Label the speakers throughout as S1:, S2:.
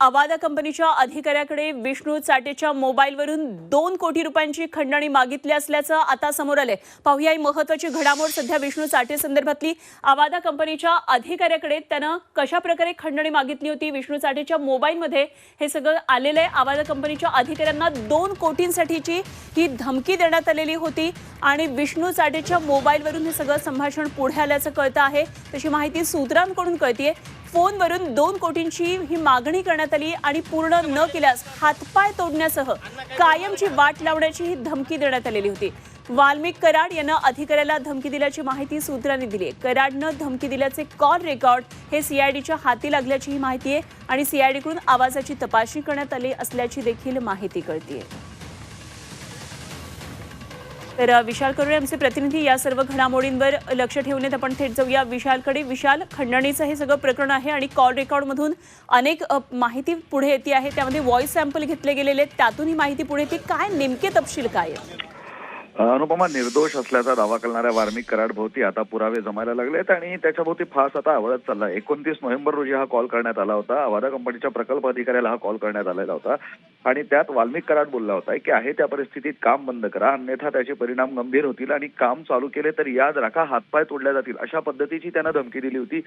S1: अवादा कंपनीच्या अधिकाऱ्याकडे विष्णू चाटेच्या मोबाईलवरून दोन कोटी रुपयांची खंडणी मागितली असल्याचं आता समोर आलंय. पाहूया ही महत्वाची घडामोड सध्या विष्णू चाटे संदर्भातली. अवादा कंपनीच्या अधिकाऱ्याकडे त्यानं कशा प्रकारे खंडणी मागितली होती? विष्णू चाटेच्या मोबाईलमध्ये हे सगळं आलेलं आहे. अवादा कंपनीच्या अधिकाऱ्यांना दोन कोटींसाठीची ही धमकी देण्यात आलेली होती आणि विष्णू चाटेच्या मोबाईलवरून हे सगळं संभाषण पुढे आल्याचं कळतं आहे. तशी माहिती सूत्रांकडून कळतीये. फोनवरून दोन कोटींची ही मागणी करण्यात आली आणि पूर्ण न केल्यास हातपाय तोडण्यासह कायमची वाट लावण्याची ही धमकी देण्यात आलेली होती. वाल्मिक कराड यांना अधिकाऱ्याला धमकी दिल्याची माहिती सूत्रांनी दिली आहे. कराडनं धमकी दिल्याचे कॉल रेकॉर्ड हे सीआयडीच्या हाती लागल्याची ही माहिती आहे आणि सीआयडीकडून आवाजाची तपासणी करण्यात आली असल्याची देखील माहिती कळतीये. तर विशाल करुणे आमचे प्रतिनिधी या सर्व घडामोडींवर लक्ष ठेवण्यात आपण थेट जाऊया. विशालकडे विशाल खंडणीचं हे सगळं प्रकरण आहे आणि कॉल रेकॉर्डमधून अनेक माहिती पुढे येते आहे. त्यामध्ये व्हॉइस सॅम्पल घेतले गेलेले आहेत. त्यातून ही माहिती पुढे येते. काय नेमके तपशील काय
S2: अनुपमा निर्दोष असल्याचा दावा करणाऱ्या वार्मिक कराड भोवती आता पुरावे जमायला लागलेत आणि त्याच्याभोवती फास आता आवडत चालला एकोणतीस नोव्हेंबर रोजी हा कॉल करण्यात आला होता. आवादा कंपनीच्या प्रकल्प अधिकाऱ्याला हा कॉल करण्यात आलेला होता. आणि त्यात वाल्मिक कराड बोलला होता की आहे त्या परिस्थितीत काम बंद करा अन्यथा त्याचे परिणाम गंभीर होतील आणि काम चालू केले तर याद राखा हातपाय तोडल्या जातील. अशा पद्धतीची त्यांना धमकी दिली होती.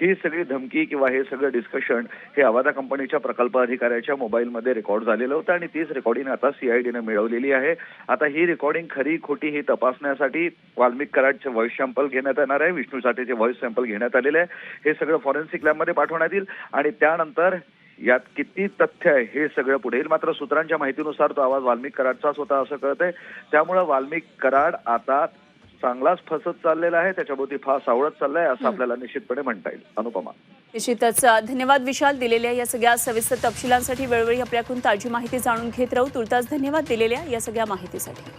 S2: ही सगळी धमकी किंवा हे सगळं डिस्कशन हे अवादा कंपनीच्या प्रकल्प अधिकाऱ्याच्या मोबाईलमध्ये रेकॉर्ड झालेलं होतं आणि तीच रेकॉर्डिंग आता सीआयडीनं मिळवलेली आहे. आता ही रेकॉर्डिंग खरी खोटी ही तपासण्यासाठी वाल्मिक कराडचे व्हॉइस सॅम्पल घेण्यात येणार आहे. विष्णू साठेचे व्हॉइस सॅम्पल घेण्यात आलेले आहे. हे सगळं फॉरेन्सिक लॅबमध्ये पाठवण्यात येईल. आणि त्यानंतर यात किती तथ्य आहे हे सगळं पुढे येईल. मात्र सूत्रांच्या माहितीनुसार तो आवाज वाल्मिक कराडचाच होता असं कळतंय. त्यामुळं वाल्मिक कराड आता चांगलाच फसत चाललेला आहे. त्याच्याभोवती फास आवडत चाललाय असं आपल्याला निश्चितपणे म्हणता येईल. अनुपमा.
S1: निश्चितच. धन्यवाद विशाल दिलेल्या या सगळ्या सविस्तर तपशिलांसाठी वेळोवेळी आपल्याकडून ताजी माहिती जाणून घेत राहू. तुर्तास धन्यवाद दिलेल्या या सगळ्या माहितीसाठी.